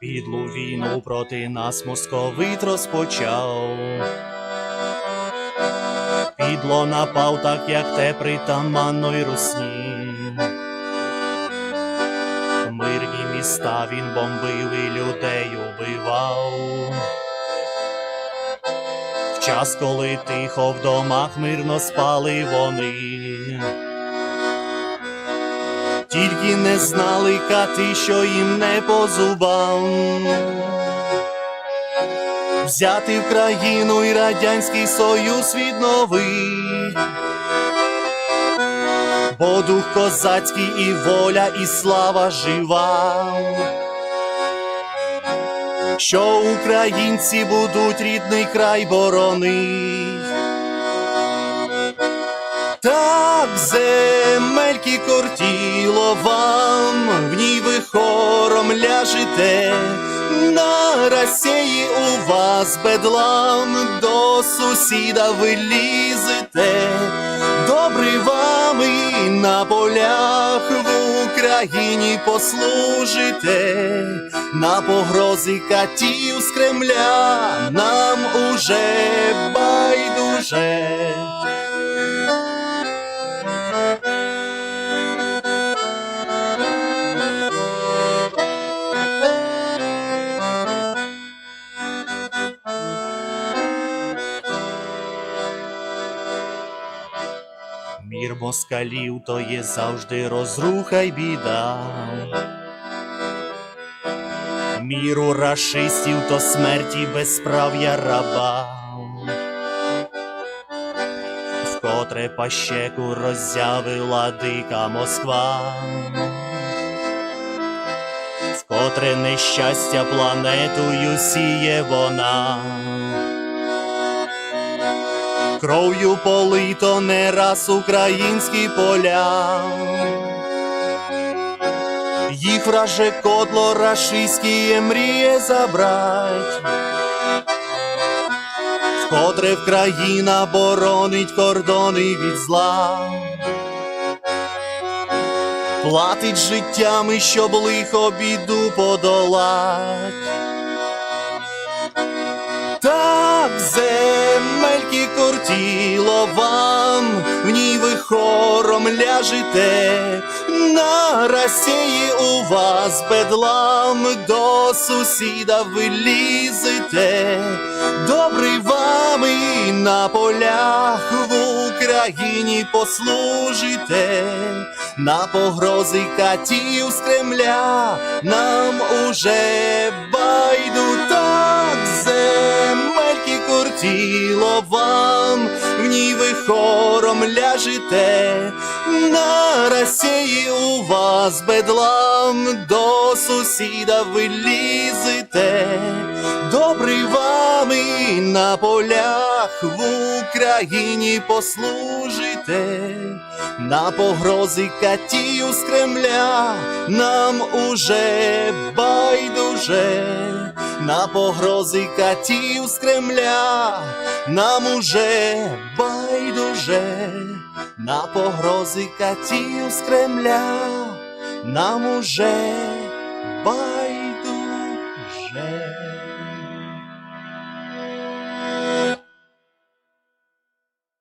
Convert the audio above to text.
Підлу війну проти нас московит розпочав. Підло напав, так як те притаманної русні. Мирні міста він бомбив і людей убивав. В час, коли тихо в домах мирно спали вони. Тільки не знали кати, що їм не по зубам. Взяти в країну і радянський союз відновить. Бо дух козацький і воля, і слава жива. Що українці будуть рідний край боронить. Так земельки кортіло вам, в ній ви хором ляжете, на Росії у вас бедлам, до сусіда ви лізете, добрий вам і на полях в Україні послужите, на погрози катів з Кремля нам уже байдуже. Мір москалів то є завжди розруха й біда. Міру рашистів то смерті безправ'я раба. Вкотре пащеку роззявила дика Москва. Вкотре нещастя планетою сіє вона. Кров'ю полито не раз українські поля. Їх враже кодло рашистські мріє забрать. Вкотре в країна боронить кордони від зла. Платить життями, щоб лихо біду подолать. Так земельки кортіло вам, в ній ви хором ляжете, на Росії у вас бедлам, до сусіда ви лізете, добрий вам і на полях в Україні послужите, на погрози катів з Кремля нам уже байду так земельки кортіло вам, ній ви хором ляжете, на Росії у вас бедлам, до сусіда ви лізете, добрий вами на полях в Україні послужите, на погрози катів з Кремля. Нам уже байдуже, на погрози катів з Кремля. Нам уже байдуже, на погрози катів з Кремля. Нам уже байдуже.